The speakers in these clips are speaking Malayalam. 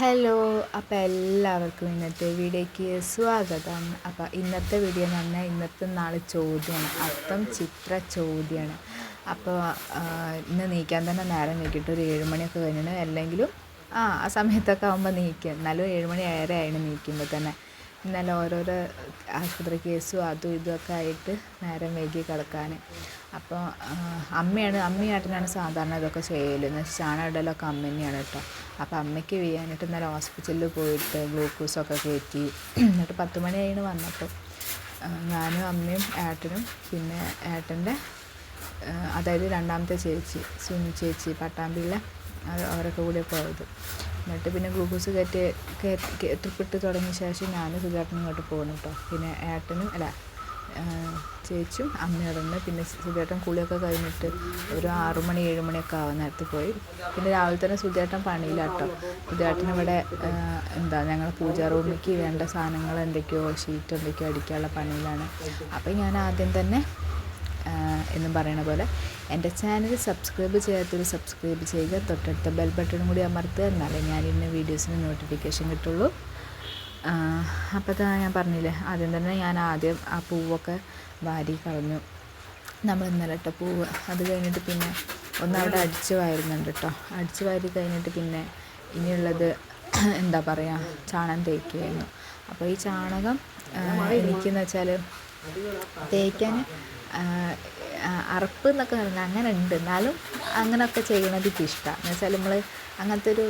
ഹലോ അപ്പോൾ എല്ലാവർക്കും ഇന്നത്തെ വീഡിയോയ്ക്ക് സ്വാഗതം. അപ്പോൾ ഇന്നത്തെ വീഡിയോ എന്ന് പറഞ്ഞാൽ ഇന്നത്തെ നാൾ ചോദ്യമാണ് അപ്പം ചിത്ര ചോദ്യമാണ് അപ്പോൾ ഇന്ന് നീക്കാൻ തന്നെ നേരം നീക്കിയിട്ട് ഒരു ഏഴുമണിയൊക്കെ കഴിഞ്ഞിട്ട് അല്ലെങ്കിലും ആ ആ സമയത്തൊക്കെ ആകുമ്പോൾ നീക്കുക എന്നാലും ഏഴുമണി ഏറെ ആയിരുന്നു നീക്കുമ്പോൾ തന്നെ. ഇന്നലെ ഓരോരോ ആശുപത്രി കേസും അതും ഇതുമൊക്കെ ആയിട്ട് നേരം വൈകി കിടക്കാൻ അപ്പോൾ അമ്മയാണ് അമ്മയും ഏട്ടനാണ് സാധാരണ ഇതൊക്കെ ചെയ്യൽ എന്ന് വെച്ചാൽ ചാണകം ഇടലൊക്കെ അമ്മ തന്നെയാണ് കേട്ടോ. അപ്പോൾ അമ്മയ്ക്ക് വീഴാനായിട്ട് ഇന്നലെ ഹോസ്പിറ്റലിൽ പോയിട്ട് ഗ്ലൂക്കോസൊക്കെ കയറ്റി. എന്നിട്ട് പത്ത് മണി കഴിഞ്ഞ് വന്നപ്പോൾ ഞാനും അമ്മയും ഏട്ടനും പിന്നെ ഏട്ടന്റെ അതായത് രണ്ടാമത്തെ ചേച്ചി സുനി ചേച്ചി പട്ടാമ്പിള്ള അത് അവരൊക്കെ കൂടെ പോയത്. എന്നിട്ട് പിന്നെ ഗ്ലൂക്കോസ് കയറ്റി ട്രിപ്പിട്ട് തുടങ്ങിയ ശേഷം ഞാൻ സുധാട്ടനും ഇങ്ങോട്ട് പോകുന്നു കേട്ടോ പിന്നെ ഏട്ടനും അല്ല ചേച്ചും അമ്മയോടുണ്ട് പിന്നെ സുധേട്ടൻ കുളിയൊക്കെ കഴിഞ്ഞിട്ട് ഒരു ആറുമണി ഏഴുമണിയൊക്കെ ഏഴ് മണിയൊക്കെ ആവാൻ നേരത്ത് പോയി. പിന്നെ രാവിലെ തന്നെ സുധേട്ടൻ പണിയിലാട്ടോ സുധേട്ടൻ ഇവിടെ എന്താ ഞങ്ങൾ പൂജാ റൂമിലേക്ക് വേണ്ട സാധനങ്ങൾ എന്തൊക്കെയോ ഷീറ്റ് എന്തൊക്കെയോ അടിക്കാനുള്ള പണിയിലാണ്. അപ്പം ഞാൻ ആദ്യം തന്നെ എന്നും പറയണ പോലെ എന്റെ ചാനൽ സബ്സ്ക്രൈബ് ചെയ്യാത്തൊരു സബ്സ്ക്രൈബ് ചെയ്യുക തൊട്ടടുത്ത ബെൽ ബട്ടണും കൂടി അമർത്തുക എന്നാലേ ഞാൻ ഇന്ന് വീഡിയോസിന് നോട്ടിഫിക്കേഷൻ കിട്ടുള്ളൂ. അപ്പോൾ ഞാൻ പറഞ്ഞില്ലേ ആദ്യം തന്നെ ഞാൻ ആദ്യം ആ പൂവൊക്കെ വാരി കളഞ്ഞു. നമ്മൾ ഇന്നലെ ഇട്ട പൂവ് അത് കഴിഞ്ഞിട്ട് പിന്നെ ഒന്ന് അവിടെ അടിച്ചു വാരുന്നുണ്ട് കേട്ടോ. അടിച്ചു വാരി കഴിഞ്ഞിട്ട് പിന്നെ ഇനിയുള്ളത് എന്താ പറയുക ചാണകം തേക്കുകയായിരുന്നു. അപ്പോൾ ഈ ചാണകം എനിക്കെന്ന് വെച്ചാൽ തേക്കാൻ അറപ്പ് എന്നൊക്കെ പറഞ്ഞാൽ അങ്ങനെ ഉണ്ട് എന്നാലും അങ്ങനെയൊക്കെ ചെയ്യണത് ഇഷ്ടമാണ് എന്ന് വെച്ചാൽ നമ്മൾ അങ്ങനത്തെ ഒരു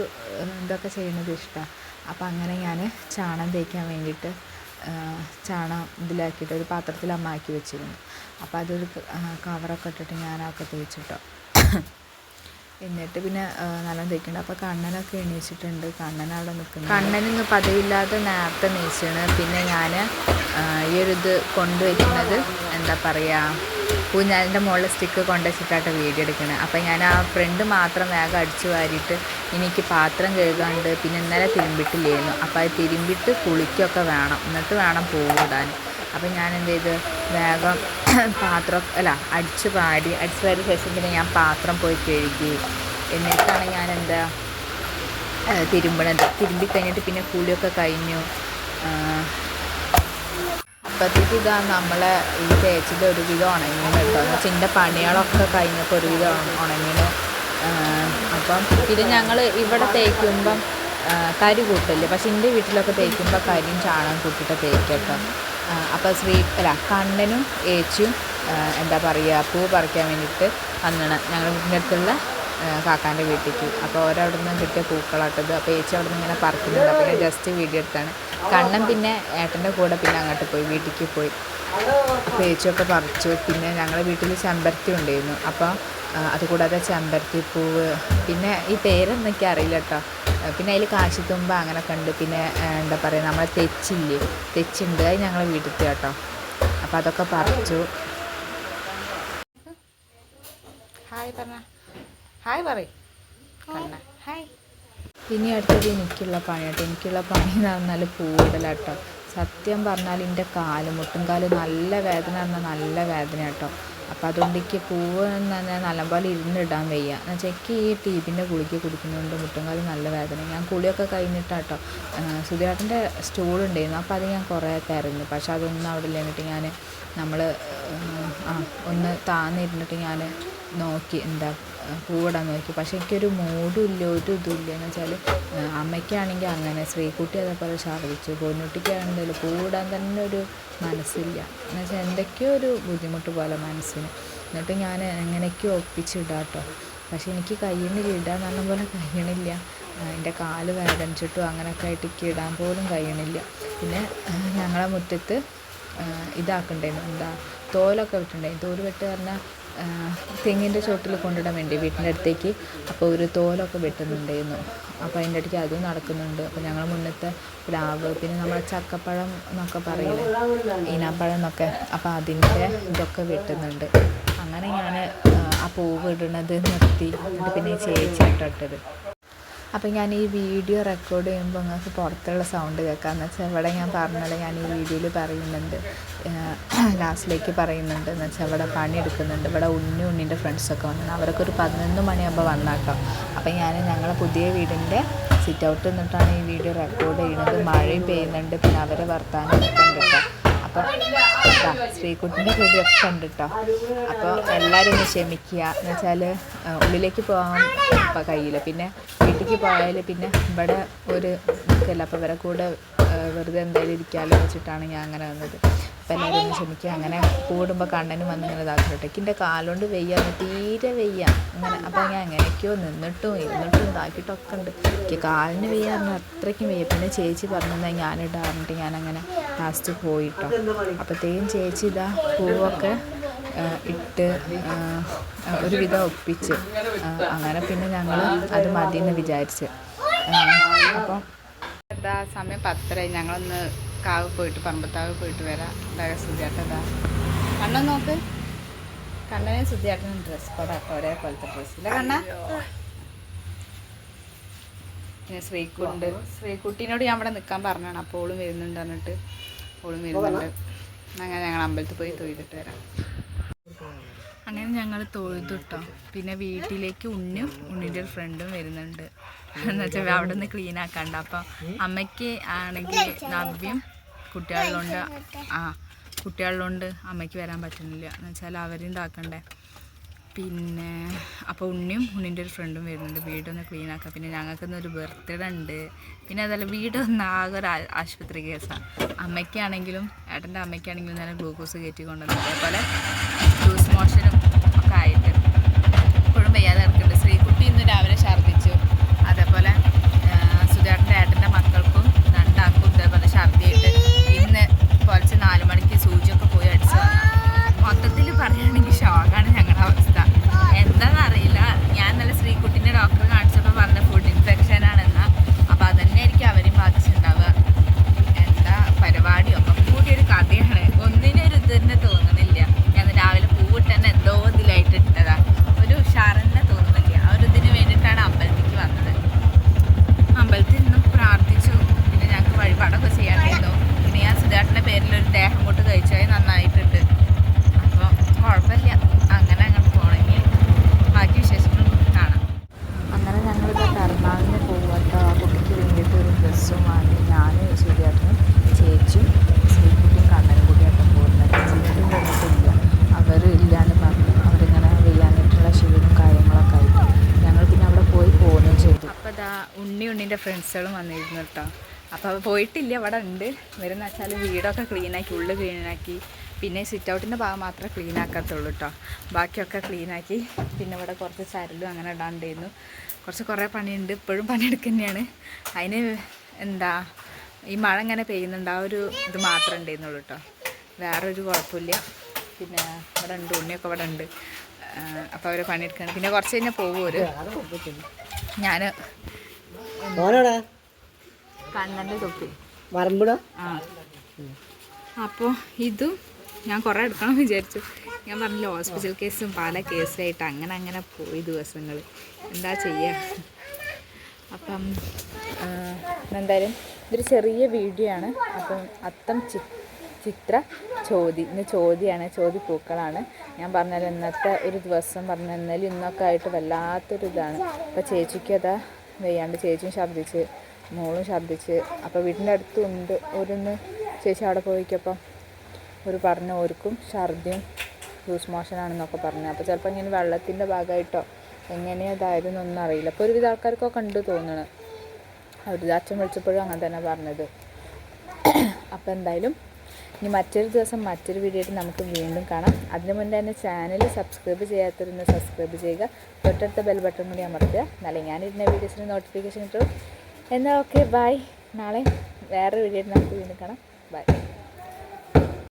ഇതൊക്കെ ചെയ്യണത് ഇഷ്ടമാണ് അപ്പോൾ അങ്ങനെ ഞാൻ ചാണകം തേക്കാൻ വേണ്ടിയിട്ട് ചാണം ചാണകം ഇതിലാക്കിയിട്ട് ഒരു പാത്രത്തിൽ അമ്മ ആക്കി വെച്ചിരുന്നു. അപ്പോൾ അതൊരു കവറൊക്കെ ഇട്ടിട്ട് ഞാനൊക്കെ തേച്ചിട്ടോ എന്നിട്ട് പിന്നെ നല്ല തേക്കുന്നുണ്ട്. അപ്പോൾ കണ്ണനൊക്കെ എണീച്ചിട്ടുണ്ട്. കണ്ണൻ അവിടെ നിൽക്കുന്നു. കണ്ണനൊന്നും പതിവില്ലാതെ നേരത്തെ നീച്ചാണ് പിന്നെ ഞാൻ ഈ ഒരു ഇത് കൊണ്ടുവയ്ക്കുന്നത് എന്താ പറയുക ഊഞ്ഞാലിന്റെ മുകളിൽ സ്റ്റിക്ക് കൊണ്ടുവച്ചിട്ടാണ് വീഡിയോ എടുക്കുന്നത് അപ്പോൾ ഞാൻ ആ ഫ്രണ്ട് മാത്രം വേഗം അടിച്ചു വാരിയിട്ട് എനിക്ക് പാത്രം കഴുകാണ്ട് പിന്നെ ഇന്നലെ തിരുമ്പിട്ടില്ലായിരുന്നു. അപ്പോൾ അത് തിരുമ്പിട്ട് കുളിക്കൊക്കെ വേണം. എന്നിട്ട് വേണം പൂവിടാൻ. അപ്പോൾ ഞാൻ എന്ത് ചെയ്ത്? വേഗം പാത്രം അല്ല അടിച്ച് പാടി അടിച്ച് പാടിയ ശേഷം പിന്നെ ഞാൻ പാത്രം പോയി കഴുകി. എന്നിട്ടാണ് ഞാൻ എന്താ തിരുമ്പണത്. തിരുമ്പി കഴിഞ്ഞിട്ട് പിന്നെ കുളിയൊക്കെ കഴിഞ്ഞു. അപ്പോഴത്തേക്ക് ഇതാ നമ്മളെ ഈ തേച്ചിന്റെ ഒരുവിധം ഉണങ്ങിയത് കേട്ടോ എന്ന് വെച്ചാൽ എന്റെ പണികളൊക്കെ കഴിഞ്ഞപ്പോൾ ഒരുവിധം ഉണ- ഉണങ്ങിന് അപ്പം പിന്നെ ഞങ്ങൾ ഇവിടെ തേക്കുമ്പം കരി കൂട്ടില്ല? പക്ഷെ എന്റെ വീട്ടിലൊക്കെ തേക്കുമ്പോൾ കരിയും ചാണകം കൂട്ടിയിട്ട് തേക്കട്ടോ അപ്പോൾ ശ്രീ അല്ല കണ്ണനും ഏച്ചിയും എന്താ പറയുക പൂ പറിക്കാൻ വേണ്ടിയിട്ട് വന്നാണ്. ഞങ്ങളുടെ വീടിന്റെ അടുത്തുള്ള കാക്കാന്റെ വീട്ടിലേക്ക്. അപ്പോൾ ഓരവിടെ നിന്ന് കിട്ടിയ പൂക്കളാട്ടത്. അപ്പോൾ ഏച്ചി അവിടെ നിന്ന് ഇങ്ങനെ പറിക്കുന്നുണ്ട്. അപ്പോൾ ഞാൻ ജസ്റ്റ് വീഡിയോ എടുത്താണ്. കണ്ണൻ പിന്നെ ഏട്ടന്റെ കൂടെ പിന്നെ അങ്ങോട്ട് പോയി വീട്ടിലേക്ക് പോയി. അപ്പോൾ ഏച്ചിയൊക്കെ പറിച്ചു. പിന്നെ ഞങ്ങളുടെ വീട്ടിൽ ചെമ്പരത്തി ഉണ്ടായിരുന്നു. അപ്പോൾ അതുകൂടാതെ ചെമ്പരത്തി പൂവ്. പിന്നെ ഈ പേരൊന്നും അറിയില്ല കേട്ടോ. പിന്നെ അതിൽ കാശിത്തുമ്പ അങ്ങനെ ഉണ്ട്. പിന്നെ എന്താ പറയുക നമ്മളെ തെച്ചില്ലേ? തെച്ചുണ്ട്. അത് ഞങ്ങളെ വീട്ടിലത്തെ കേട്ടോ. അപ്പോൾ അതൊക്കെ പറിച്ചു. ഹായ് പറഞ്ഞ. ഹായ് പറയും. കണ്ണ. ഹായ്. ഇനി അടുത്തത് എനിക്കുള്ള പണി കേട്ടോ. എനിക്കുള്ള പണി എന്ന് പറഞ്ഞാൽ പൂവിടലാട്ടോ. സത്യം പറഞ്ഞാൽ എന്റെ കാൽ മുട്ടുംകാൽ നല്ല വേദന പറഞ്ഞാൽ നല്ല വേദന കേട്ടോ. അപ്പം അതുകൊണ്ട് എനിക്ക് പൂവ് എന്ന് പറഞ്ഞാൽ നല്ലപോലെ ഇരുന്നിടാൻ വയ്യ. എന്നാൽ ചെക്ക് എനിക്ക് ഈ ടീബിന്റെ ഗുളിക കുടിക്കുന്നതുകൊണ്ട് മുട്ടുംകാൽ നല്ല വേദന ഞാൻ കുളിയൊക്കെ കഴിഞ്ഞിട്ടാട്ടോ സുധിയാട്ടന്റെ സ്റ്റൂൾ ഉണ്ടായിരുന്നു. അപ്പോൾ അത് ഞാൻ കുറേ തിരഞ്ഞു. പക്ഷേ അതൊന്നും അവിടെ ഇല്ലെന്നിട്ട് ഞാൻ നമ്മൾ ആ ഒന്ന് താന്നിരുന്നിട്ട് ഞാൻ നോക്കി എന്താ പൂവിടാൻ നോക്കി. പക്ഷെ എനിക്കൊരു മൂഡും ഇല്ല ഒരു ഇതുമില്ല. എന്ന് വെച്ചാൽ അമ്മയ്ക്കാണെങ്കിൽ അങ്ങനെ ശ്രീകുട്ടി അതേപോലെ ഛർദ്ദിച്ചു പൊന്നുട്ടിക്കാണെങ്കിൽ പൂവിടാൻ തന്നെ ഒരു മനസ്സില്ല. എന്ന് വെച്ചാൽ എന്തൊക്കെയോ ഒരു ബുദ്ധിമുട്ട് പോലെ മനസ്സിന്. എന്നിട്ട് ഞാൻ എങ്ങനെയൊക്കെയോ ഒപ്പിച്ചിടാം കേട്ടോ പക്ഷേ എനിക്ക് കഴിയണില്ല ഇടാൻ നല്ല പോലെ കഴിയണില്ല എന്റെ കാൽ വേദനിച്ചിട്ടും അങ്ങനെയൊക്കെ ആയിട്ട് ഇടാൻ പോലും കഴിയണില്ല പിന്നെ ഞങ്ങളെ മുറ്റത്ത് ഇതാക്കണ്ടായിരുന്നു എന്താ തോലൊക്കെ വിട്ടുണ്ടായിരുന്നു തോൽ വെട്ട് പറഞ്ഞാൽ തെങ്ങിന്റെ ചോട്ടിൽ കൊണ്ടിടാൻ വേണ്ടി വീട്ടിന്റെ അടുത്തേക്ക് അപ്പോൾ ഒരു തോലൊക്കെ വെട്ടുന്നുണ്ടായിരുന്നു. അപ്പോൾ അതിന്റെ ഇടയ്ക്ക് അതും നടക്കുന്നുണ്ട്. അപ്പോൾ ഞങ്ങൾ മുന്നത്തെ പ്ലാവ് പിന്നെ നമ്മളെ ചക്കപ്പഴം എന്നൊക്കെ പറയില്ലേ? ഈനാപ്പഴം എന്നൊക്കെ. അപ്പോൾ അതിന്റെ ഇതൊക്കെ വെട്ടുന്നുണ്ട്. അങ്ങനെ ഞാൻ ആ പൂവ് ഇടുന്നത് നിർത്തി. പിന്നെ ചേച്ചി ചേച്ചിയായിട്ടിട്ടത് അപ്പോൾ ഞാൻ ഈ വീഡിയോ റെക്കോർഡ് ചെയ്യുമ്പോൾ നിങ്ങൾക്ക് പുറത്തുള്ള സൗണ്ട് കേൾക്കാമെന്ന് വെച്ചാൽ ഇവിടെ ഞാൻ പറഞ്ഞത് ഞാൻ ഈ വീഡിയോയിൽ പറയുന്നുണ്ട്. ലാസ്റ്റിലേക്ക് പറയുന്നുണ്ട് എന്ന് വെച്ചാൽ ഇവിടെ പണി എടുക്കുന്നുണ്ട് ഇവിടെ ഉണ്ണി ഉണ്ണിന്റെ ഫ്രണ്ട്സൊക്കെ വന്നു അവരൊക്കെ ഒരു പതിനൊന്ന് മണിയാകുമ്പോൾ വന്നാട്ടോ. അപ്പോൾ ഞാൻ ഞങ്ങളെ പുതിയ വീടിന്റെ സിറ്റ് ഔട്ട് നിന്നിട്ടാണ് ഈ വീഡിയോ റെക്കോർഡ് ചെയ്യുന്നത്. മഴയും പെയ്യുന്നുണ്ട് പിന്നെ അവരെ വർത്താനം കേട്ടോ. അപ്പം ഇതാ ശ്രീകുട്ടിന്റെ ഹൃദയമൊക്കെ ഉണ്ട് കേട്ടോ അപ്പോൾ എല്ലാവരും ഒന്ന് ക്ഷമിക്കുക. എന്ന് വെച്ചാൽ ഉള്ളിലേക്ക് പോകാൻ ഇപ്പം കഴിയില്ല. പിന്നെ വീട്ടിലേക്ക് പോയാൽ പിന്നെ ഇവിടെ ഒരു നിൽക്കില്ല അപ്പോൾ ഇവരെ കൂടെ വെറുതെ എന്തായാലും ഇരിക്കാമല്ലോ വെച്ചിട്ടാണ് ഞാൻ അങ്ങനെ വന്നത്. അപ്പം എല്ലാവരും ഒന്ന് ക്ഷമിക്കുക അങ്ങനെ കൂടുമ്പോൾ കണ്ണനും വന്ന് ഇങ്ങനെ ഇതാക്കട്ടെ എന്റെ കാലുകൊണ്ട് വെയ്യാന്ന് തീരെ വെയ്യ. അങ്ങനെ അപ്പോൾ ഞാൻ എങ്ങനെയൊക്കെയോ നിന്നിട്ടും ഇരുന്നിട്ടും ഇതാക്കിയിട്ടൊക്കെ ഉണ്ട്. എനിക്ക് കാലിന് വെയ്യാറിന് അത്രയ്ക്കും വെയ്യ. പിന്നെ ചേച്ചി പറഞ്ഞാൽ ഞാനിടാറുണ്ട് ഞാനങ്ങനെ ലാസ്റ്റ് പോയിട്ടോ. അപ്പോഴത്തേക്കും ചേച്ചി ഇതാ പൂവൊക്കെ ഇട്ട് ഒരുവിധം ഒപ്പിച്ച് അങ്ങനെ പിന്നെ ഞങ്ങൾ അത് മതി എന്ന് വിചാരിച്ച് അപ്പോൾ എന്താ സമയം പത്തരയായി. ഞങ്ങളൊന്ന് കാവ് പോയിട്ട് പറമ്പത്താവ് പോയിട്ട് വരാം. ഇതാ സുധിയാട്ടതാ കണ്ണൻ നോക്ക്. കണ്ണനെ സുധിയാട്ടനും ഡ്രസ് കോഡാട്ടോ ഒരേ പോലത്തെ ഡ്രസ്സ് ഇല്ല കണ്ണ? പിന്നെ ശ്രീക്കുണ്ട് ശ്രീക്കുട്ടീനോട് ഞാൻ ഇവിടെ നിൽക്കാൻ പറഞ്ഞാണ് അപ്പോൾ ഓളും വരുന്നുണ്ട് ഓളും വരുന്നുണ്ട്. അങ്ങനെ ഞങ്ങൾ അമ്പലത്തിൽ പോയി തൊയ്തിട്ട് വരാം. ഞങ്ങൾ തൊഴുതു കേട്ടോ പിന്നെ വീട്ടിലേക്ക് ഉണ്ണിയും ഉണ്ണിന്റെ ഒരു ഫ്രണ്ടും വരുന്നുണ്ട്. എന്ന് വെച്ചാൽ അവിടെ നിന്ന് ക്ലീൻ ആക്കാണ്ട്. അപ്പം അമ്മയ്ക്ക് ആണെങ്കിൽ നവ്യം കുട്ടികളിലുണ്ട് ആ കുട്ടികളിലുണ്ട് അമ്മയ്ക്ക് വരാൻ പറ്റുന്നില്ല. എന്ന് വെച്ചാൽ അവരും ഇതാക്കണ്ടേ പിന്നെ അപ്പോൾ ഉണ്ണിയും ഉണ്ണിന്റെ ഒരു ഫ്രണ്ടും വരുന്നുണ്ട്. വീടൊന്ന് ക്ലീൻ ആക്കാം. പിന്നെ ഞങ്ങൾക്ക് ഒരു ബർത്ത്ഡേ ഉണ്ട്. പിന്നെ അതല്ല വീട് ഒന്ന് ആകെ ഒരു ആശുപത്രി കേസാണ് അമ്മയ്ക്കാണെങ്കിലും ഏട്ടന്റെ അമ്മയ്ക്കാണെങ്കിലും ഞാൻ ഗ്ലൂക്കോസ് കയറ്റി കൊണ്ടുവന്നു അതേപോലെ പിന്നെ പേരിൽ ഒരു ദേഹം കൊണ്ട് കഴിച്ചാൽ നന്നായിട്ടുണ്ട്. അപ്പോൾ കുഴപ്പമില്ല. അങ്ങനെ അങ്ങോട്ട് പോകണമെങ്കിൽ ബാക്കി വിശേഷങ്ങൾ കാണാം. അങ്ങനെ ഞങ്ങളിപ്പോൾ എറണാകുളത്തിന് പോകുമ്പോൾ ആ കുട്ടിക്ക് വേണ്ടിയിട്ട് ഒരു ഡ്രസ്സും വാങ്ങി ഞാൻ സൂര്യാട്ടനും ചേച്ചും ശ്രീകുട്ടിയും കണ്ണനും കൂടിയായിട്ടും പോകുന്നത് ചേട്ടും വന്നിട്ടില്ല അവർ ഇല്ലാന്ന് പറഞ്ഞു. അവരിങ്ങനെ വെയ്യാനിട്ടുള്ള ക്ഷീണവും കാര്യങ്ങളൊക്കെ ആയിട്ട്. ഞങ്ങൾ പിന്നെ അവിടെ പോയി പോവുകയും ചെയ്തു. അപ്പോൾ ഇതാ ഉണ്ണി ഉണ്ണിന്റെ ഫ്രണ്ട്സുകളും വന്നിരുന്നു കേട്ടോ. അപ്പോൾ പോയിട്ടില്ല അവിടെ ഉണ്ട്. വരുന്ന വെച്ചാൽ വീടൊക്കെ ക്ലീനാക്കി ഉള്ളിൽ ക്ലീനാക്കി പിന്നെ സിറ്റ് ഔട്ടിന്റെ ഭാഗം മാത്രമേ ക്ലീൻ ആക്കത്തുള്ളൂ കേട്ടോ ബാക്കിയൊക്കെ ക്ലീനാക്കി പിന്നെ ഇവിടെ കുറച്ച് ചരലും അങ്ങനെ ഇടാണ്ടായിരുന്നു കുറച്ച് കുറേ പണിയുണ്ട്. ഇപ്പോഴും പണിയെടുക്കുന്നതാണ് അതിന് എന്താ ഈ മഴ ഇങ്ങനെ പെയ്യുന്നുണ്ട്. ആ ഒരു ഇത് മാത്രമേ ഉണ്ടായിരുന്നുള്ളൂ കേട്ടോ വേറൊരു ഒരു കുഴപ്പമില്ല. പിന്നെ ഇവിടെ ഉണ്ട് ഉണ്ണിയൊക്കെ ഇവിടെ ഉണ്ട്. അപ്പോൾ അവർ പണിയെടുക്കുകയാണ് പിന്നെ കുറച്ച് കഴിഞ്ഞാൽ പോകും ഒരു ഞാൻ കണ്ണന്റെ തൊപ്പി. വരമ്പിടോ ആ. അപ്പോൾ ഇതും ഞാൻ കുറേ എടുക്കണം വിചാരിച്ചു. ഞാൻ പറഞ്ഞില്ല ഹോസ്പിറ്റൽ കേസും പല കേസായിട്ട് അങ്ങനെ അങ്ങനെ പോയി ദിവസങ്ങൾ എന്താ ചെയ്യുക അപ്പം എന്തായാലും ഇതൊരു ചെറിയ വീഡിയോ ആണ്. അപ്പം അത്തം ചി ചിത്ര ചോതി ഇന്ന് ചോതിയാണ് ചോതി പൂക്കളാണ്. ഞാൻ പറഞ്ഞാൽ ഇന്നത്തെ ഒരു ദിവസം പറഞ്ഞ ഇന്നലെ ഇന്നൊക്കെ ആയിട്ട് വല്ലാത്തൊരു ഇതാണ് അപ്പോൾ ചേച്ചിക്ക് അതാ വെയ്യാണ്ട് ചേച്ചിയും ഛർദ്ദിച്ച് മോളും ഛർദ്ദിച്ച് അപ്പോൾ വീടിന്റെ അടുത്തുണ്ട്. ഒരുന്ന് ചേച്ചി അവിടെ പോയിക്കപ്പം ഒരു പറഞ്ഞു ഓർക്കും ഛർദിയും ലൂസ് മോഷനാണെന്നൊക്കെ പറഞ്ഞു. അപ്പോൾ ചിലപ്പോൾ ഇങ്ങനെ വെള്ളത്തിന്റെ ഭാഗമായിട്ടോ എങ്ങനെയതായിരുന്നു ഒന്നും അറിയില്ല. അപ്പോൾ ഒരുവിധ ആൾക്കാർക്കൊക്കെ ഉണ്ട് തോന്നണം. അവർ അച്ഛൻ വിളിച്ചപ്പോഴും അങ്ങനെ തന്നെ പറഞ്ഞത്. അപ്പോൾ എന്തായാലും ഇനി മറ്റൊരു ദിവസം മറ്റൊരു വീഡിയോ നമുക്ക് വീണ്ടും കാണാം. അതിന് മുന്നേ തന്നെ ചാനൽ സബ്സ്ക്രൈബ് ചെയ്യാത്തവരൊന്ന് സബ്സ്ക്രൈബ് ചെയ്യുക. തൊട്ടടുത്ത ബെൽ ബട്ടൺ കൂടി അമർത്തുക. എന്നാലേ ഞാനിരുന്ന വീഡിയോസിന് നോട്ടിഫിക്കേഷൻ കിട്ടും എന്നാൽ ഓക്കെ ബൈ നാളെ വേറൊരു വീഡിയോ നമുക്ക് വീണ്ടും കാണാം. ബൈ